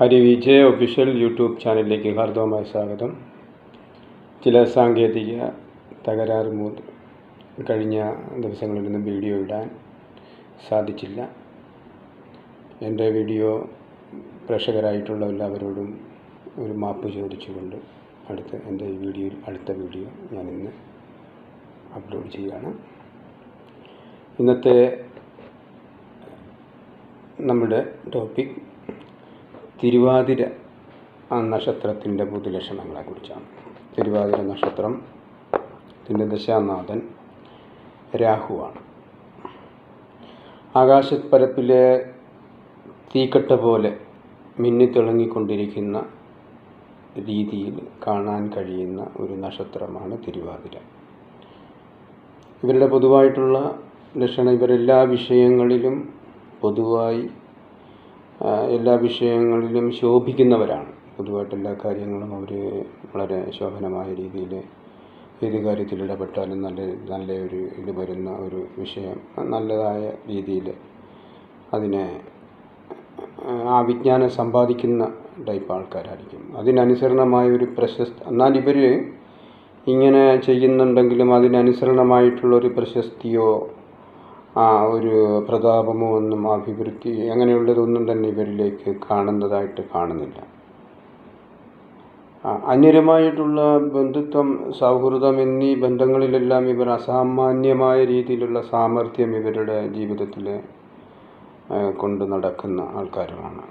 Hari Vijay official YouTube ചാനലിലേക്ക് ഹാർദവമായ സ്വാഗതം. ചില സാങ്കേതിക തകരാറ് മൂലം കഴിഞ്ഞ ദിവസങ്ങളിൽ നിന്ന് വീഡിയോ ഇടാൻ സാധിച്ചില്ല. എന്റെ വീഡിയോ പ്രേക്ഷകരായിട്ടുള്ള എല്ലാവരോടും ഒരു മാപ്പ് ചോദിച്ചുകൊണ്ട് അടുത്ത എന്റെ ഈ വീഡിയോയിൽ അടുത്ത വീഡിയോ ഞാൻ ഇന്ന് അപ്ലോഡ് ചെയ്യുകയാണ്. ഇന്നത്തെ നമ്മുടെ ടോപ്പിക് തിരുവാതിര നക്ഷത്രത്തിന്റെ പൊതുലക്ഷണങ്ങളെക്കുറിച്ചാണ് തിരുവാതിര നക്ഷത്രം ത്തിന്റെ ദശാനാഥൻ രാഹുവാണ്. ആകാശപ്പരപ്പിലെ തീക്കട്ട പോലെ മിന്നിത്തിളങ്ങിക്കൊണ്ടിരിക്കുന്ന രീതിയിൽ കാണാൻ കഴിയുന്ന ഒരു നക്ഷത്രമാണ് തിരുവാതിര. ഇവരുടെ പൊതുവായിട്ടുള്ള ലക്ഷണം ഇവരെല്ലാ വിഷയങ്ങളിലും പൊതുവായി എല്ലാ വിഷയങ്ങളിലും ശോഭിക്കുന്നവരാണ്. പൊതുവായിട്ട് എല്ലാ കാര്യങ്ങളും അവർ വളരെ ശോഭനമായ രീതിയിൽ ഏത് കാര്യത്തിൽ ഇടപെട്ടാലും നല്ല നല്ല ഒരു ഇത് വരുന്ന ഒരു വിഷയം നല്ലതായ രീതിയിൽ അതിനെ ആ വിജ്ഞാനം സമ്പാദിക്കുന്ന ടൈപ്പ് ആൾക്കാരായിരിക്കും. അതിനനുസരണമായ ഒരു പ്രശസ്ത എന്നാൽ ഇവർ ഇങ്ങനെ ചെയ്യുന്നുണ്ടെങ്കിലും അതിനനുസരണമായിട്ടുള്ളൊരു പ്രശസ്തിയോ ആ ഒരു പ്രതാപമോ ഒന്നും അഭിവൃദ്ധി അങ്ങനെയുള്ളതൊന്നും തന്നെ ഇവരിലേക്ക് കാണുന്നതായിട്ട് കാണുന്നില്ല. അന്യരമായിട്ടുള്ള ബന്ധുത്വം സൗഹൃദം എന്നീ ബന്ധങ്ങളിലെല്ലാം ഇവർ അസാമാന്യമായ രീതിയിലുള്ള സാമർഥ്യം ഇവരുടെ ജീവിതത്തിൽ കൊണ്ട് നടക്കുന്ന ആൾക്കാരുമാണ്.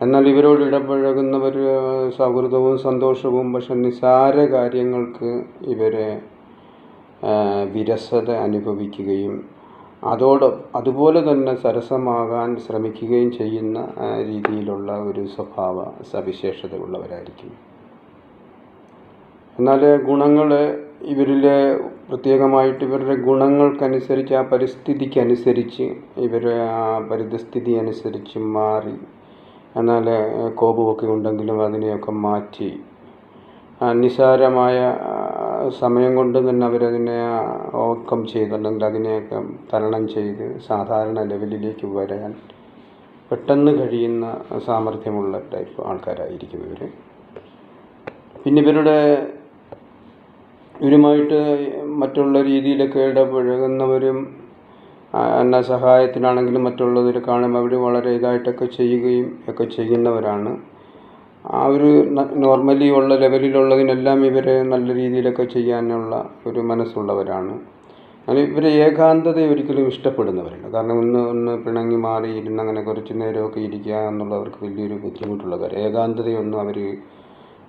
എന്നാൽ ഇവരോട് ഇടപഴകുന്നവർ സൗഹൃദവും സന്തോഷവും പക്ഷെ നിസാര കാര്യങ്ങൾക്ക് ഇവരെ വിരസത അനുഭവിക്കുകയും അതോട് അതുപോലെ തന്നെ സരസമാകാൻ ശ്രമിക്കുകയും ചെയ്യുന്ന രീതിയിലുള്ള ഒരു സ്വഭാവ സവിശേഷത ഉള്ളവരായിരിക്കും എന്നാൽ ഗുണങ്ങൾ ഇവരിൽ പ്രത്യേകമായിട്ട് ഇവരുടെ ഗുണങ്ങൾക്കനുസരിച്ച് ആ പരിസ്ഥിതിക്കനുസരിച്ച് ഇവർ ആ പരിതസ്ഥിതി അനുസരിച്ച് മാറി എന്നാൽ കോപമൊക്കെ ഉണ്ടെങ്കിലും അതിനെയൊക്കെ മാറ്റി നിസാരമായ സമയം കൊണ്ട് തന്നെ അവരതിനെ ഓവർകം ചെയ്ത് അല്ലെങ്കിൽ അതിനെയൊക്കെ തരണം ചെയ്ത് സാധാരണ ലെവലിലേക്ക് വരാൻ പെട്ടെന്ന് കഴിയുന്ന സാമർഥ്യമുള്ള ടൈപ്പ് ആൾക്കാരായിരിക്കും ഇവർ പിന്നെ ഇവരുടെ ഇവരുമായിട്ട് മറ്റുള്ള രീതിയിലൊക്കെ ഇടപഴകുന്നവരും എന്ന സഹായത്തിനാണെങ്കിലും മറ്റുള്ളവർ കാണുമ്പോൾ അവർ വളരെ ഇതായിട്ടൊക്കെ ചെയ്യുകയും ഒക്കെ ചെയ്യുന്നവരാണ്. ആ ഒരു നോർമലി ഉള്ള ലെവലിലുള്ളതിനെല്ലാം ഇവരെ നല്ല രീതിയിലൊക്കെ ചെയ്യാനുള്ള ഒരു മനസ്സുള്ളവരാണ്. അങ്ങനെ ഇവർ ഏകാന്തത ഒരിക്കലും ഇഷ്ടപ്പെടുന്നവരല്ല. കാരണം ഒന്ന് ഒന്ന് പിണങ്ങി മാറി ഇരുന്ന് അങ്ങനെ കുറച്ച് നേരമൊക്കെ ഇരിക്കുക എന്നുള്ളവർക്ക് വലിയൊരു ബുദ്ധിമുട്ടുള്ള കാര്യം. ഏകാന്തതയൊന്നും അവർ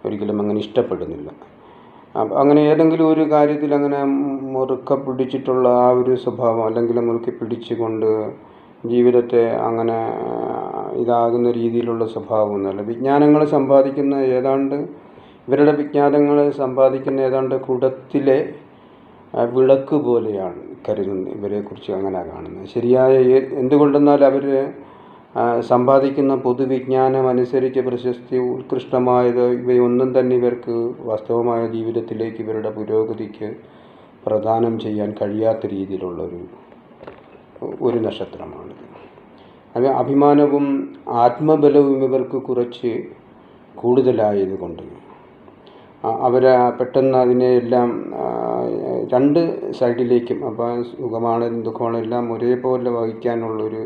ഒരിക്കലും അങ്ങനെ ഇഷ്ടപ്പെടുന്നില്ല. അപ്പം അങ്ങനെ ഏതെങ്കിലും ഒരു കാര്യത്തിൽ അങ്ങനെ മുറുക്ക പിടിച്ചിട്ടുള്ള ആ ഒരു സ്വഭാവം അല്ലെങ്കിൽ മുറുക്കി പിടിച്ചുകൊണ്ട് ജീവിതത്തെ അങ്ങനെ ഇതാകുന്ന രീതിയിലുള്ള സ്വഭാവമൊന്നുമല്ല. വിജ്ഞാനങ്ങൾ സമ്പാദിക്കുന്ന ഏതാണ്ട് ഇവരുടെ വിജ്ഞാനങ്ങൾ സമ്പാദിക്കുന്ന ഏതാണ്ട് കുടത്തിലെ വിളക്ക് പോലെയാണ് കരുതുന്നത് ഇവരെക്കുറിച്ച് അങ്ങനെ കാണുന്നത്. ശരിയായ എന്തുകൊണ്ടെന്നാൽ അവർ സമ്പാദിക്കുന്ന പൊതുവിജ്ഞാനം അനുസരിച്ച് പ്രശസ്തി ഉത്കൃഷ്ടമായത് ഇവയൊന്നും തന്നെ ഇവർക്ക് വാസ്തവമായ ജീവിതത്തിലേക്ക് ഇവരുടെ പുരോഗതിക്ക് പ്രദാനം ചെയ്യാൻ കഴിയാത്ത രീതിയിലുള്ളൊരു ഒരു നക്ഷത്രമാണിത്. അത് അഭിമാനവും ആത്മബലവും ഇവർക്ക് കുറച്ച് കൂടുതലായതുകൊണ്ട് അവരെ പെട്ടെന്ന് അതിനെ എല്ലാം രണ്ട് സൈഡിലേക്കും അപ്പോൾ സുഖമാണെങ്കിലും ദുഃഖമാണെങ്കിലും എല്ലാം ഒരേപോലെ വഹിക്കാനുള്ളൊരു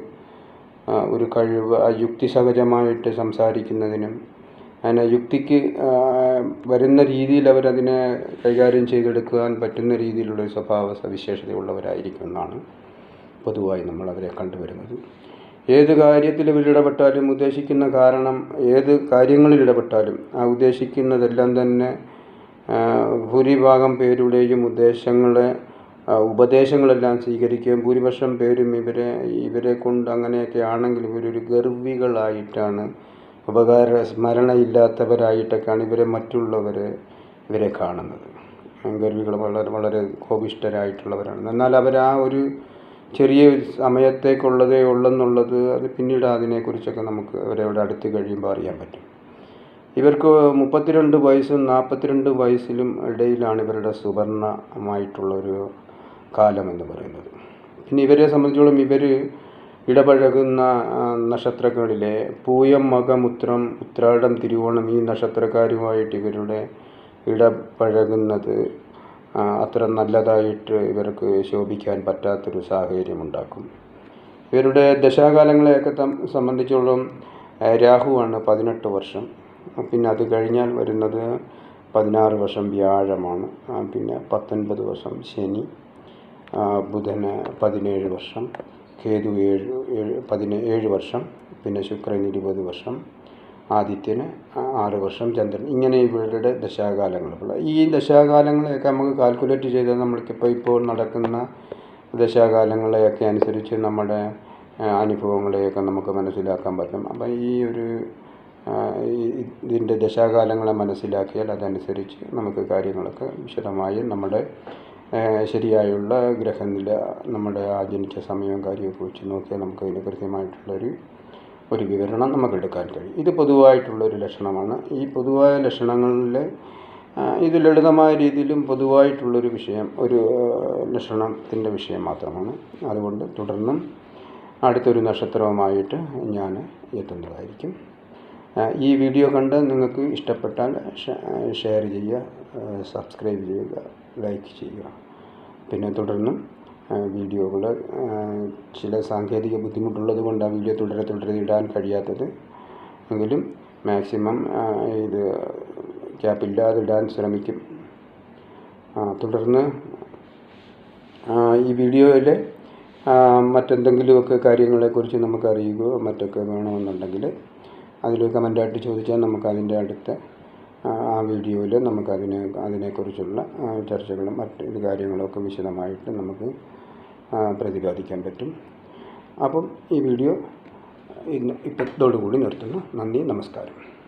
ഒരു കഴിവ് യുക്തിസഹജമായിട്ട് സംസാരിക്കുന്നതിനും അതിനെ യുക്തിക്ക് വരുന്ന രീതിയിൽ അവരതിനെ കൈകാര്യം ചെയ്തെടുക്കുവാൻ പറ്റുന്ന രീതിയിലുള്ള സ്വഭാവ സവിശേഷതയുള്ളവരായിരിക്കും എന്നാണ് പൊതുവായി നമ്മൾ അവരെ കണ്ടുവരുന്നത്. ഏത് കാര്യത്തിൽ ഇവരിടപെട്ടാലും ഉദ്ദേശിക്കുന്ന കാരണം ഏത് കാര്യങ്ങളിൽ ഇടപെട്ടാലും ആ ഉദ്ദേശിക്കുന്നതെല്ലാം തന്നെ ഭൂരിഭാഗം പേരുടെയും ഉദ്ദേശങ്ങളെ ഉപദേശങ്ങളെല്ലാം സ്വീകരിക്കുകയും ഭൂരിപക്ഷം പേരും ഇവരെ ഇവരെ കൊണ്ട് അങ്ങനെയൊക്കെ ആണെങ്കിൽ ഇവരൊരു ഗർവികളായിട്ടാണ് ഉപകാര സ്മരണയില്ലാത്തവരായിട്ടൊക്കെയാണ് ഇവരെ മറ്റുള്ളവർ ഇവരെ കാണുന്നത്. ഗർവികൾ വളരെ വളരെ കോപിഷ്ടരായിട്ടുള്ളവരാണ് എന്നാൽ അവർ ആ ഒരു ചെറിയ ഒരു സമയത്തേക്കുള്ളതേ ഉള്ളെന്നുള്ളത് അത് പിന്നീട് അതിനെക്കുറിച്ചൊക്കെ നമുക്ക് അവരവിടെ അടുത്ത് കഴിയുമ്പോൾ അറിയാൻ പറ്റും. ഇവർക്ക് മുപ്പത്തിരണ്ട് വയസ്സും നാൽപ്പത്തിരണ്ട് വയസ്സിലും ഇടയിലാണ് ഇവരുടെ സുവർണമായിട്ടുള്ളൊരു കാലം എന്ന് പറയുന്നത്. പിന്നെ ഇവരെ സംബന്ധിച്ചോളം ഇവർ ഇടപഴകുന്ന നക്ഷത്രങ്ങളിലെ പൂയം മകമുത്രം ഉത്രം ഉത്രാടം തിരുവോണം ഈ നക്ഷത്രക്കാരുമായിട്ട് ഇവരുടെ ഇടപഴകുന്നത് അത്ര നല്ലതായിട്ട് ഇവർക്ക് ശോഭിക്കാൻ പറ്റാത്തൊരു സാഹചര്യമുണ്ടാക്കും. ഇവരുടെ ദശാകാലങ്ങളെയൊക്കെ സംബന്ധിച്ചോളം രാഹുവാണ് പതിനെട്ട് വർഷം. പിന്നെ അത് കഴിഞ്ഞാൽ വരുന്നത് പതിനാറ് വർഷം വ്യാഴമാണ്. പിന്നെ പത്തൊൻപത് വർഷം ശനി. ബുധന് പതിനേഴ് വർഷം. കേതു ഏഴ് ഏഴ് പതിനേഴ് വർഷം. പിന്നെ ശുക്രൻ ഇരുപത് വർഷം. ആദിത്യന് ആറ് വർഷം ചന്ദ്രൻ ഇങ്ങനെ ഇവരുടെ ദശാകാലങ്ങൾ ഈ ദശാകാലങ്ങളെയൊക്കെ നമുക്ക് കാൽക്കുലേറ്റ് ചെയ്താൽ നമ്മൾക്കിപ്പോൾ ഇപ്പോൾ നടക്കുന്ന ദശാകാലങ്ങളെയൊക്കെ അനുസരിച്ച് നമ്മുടെ അനുഭവങ്ങളെയൊക്കെ നമുക്ക് മനസ്സിലാക്കാൻ പറ്റും. അപ്പം ഈ ഒരു ഇതിന്റെ ദശാകാലങ്ങളെ മനസ്സിലാക്കിയാൽ അതനുസരിച്ച് നമുക്ക് കാര്യങ്ങളൊക്കെ വിശദമായി നമ്മുടെ ശരിയായുള്ള ഗ്രഹനില നമ്മുടെ ആ ജനിച്ച സമയവും കാര്യമൊക്കെ വെച്ച് നോക്കിയാൽ നമുക്ക് അതിന് കൃത്യമായിട്ടുള്ളൊരു ഒരു വിവരണം നമുക്ക് എടുക്കാൻ കഴിയും. ഇത് പൊതുവായിട്ടുള്ളൊരു ലക്ഷണമാണ്. ഈ പൊതുവായ ലക്ഷണങ്ങളിൽ ഇത് ലളിതമായ രീതിയിലും പൊതുവായിട്ടുള്ളൊരു വിഷയം ഒരു ലക്ഷണത്തിന്റെ വിഷയം മാത്രമാണ്. അതുകൊണ്ട് തുടർന്നും അടുത്തൊരു നക്ഷത്രവുമായിട്ട് ഞാൻ എത്തുന്നതായിരിക്കും. ഈ വീഡിയോ കണ്ട് നിങ്ങൾക്ക് ഇഷ്ടപ്പെട്ടാൽ ഷെയർ ചെയ്യുക സബ്സ്ക്രൈബ് ചെയ്യുക ലൈക്ക് ചെയ്യുക. പിന്നെ തുടർന്നും വീഡിയോകൾ ചില സാങ്കേതിക ബുദ്ധിമുട്ടുള്ളത് കൊണ്ട് ആ വീഡിയോ തുടരെ തുടരെ ഇടാൻ കഴിയാത്തത്. എങ്കിലും മാക്സിമം ഇത് ഗ്യാപ്പില്ലാതെ ഇടാൻ ശ്രമിക്കും. തുടർന്ന് ഈ വീഡിയോയിൽ മറ്റെന്തെങ്കിലുമൊക്കെ കാര്യങ്ങളെക്കുറിച്ച് നമുക്ക് അറിയുകയോ മറ്റൊക്കെ വേണമെന്നുണ്ടെങ്കിൽ അതിൽ കമന്റായിട്ട് ചോദിച്ചാൽ നമുക്ക് അതിന്റെ അടുത്ത ആ, വീഡിയോയിൽ നമുക്ക് അതിനെ അതിനെക്കുറിച്ചുള്ള ചർച്ചകളും മറ്റ് കാര്യങ്ങളൊക്കെ വിശദമായിട്ട് നമുക്ക് പ്രതിപാദിക്കാൻ പറ്റും. അപ്പം ഈ വീഡിയോ ഇന്ന് ഇപ്പത്തോടുകൂടി നിർത്തുന്നു. നന്ദി നമസ്കാരം.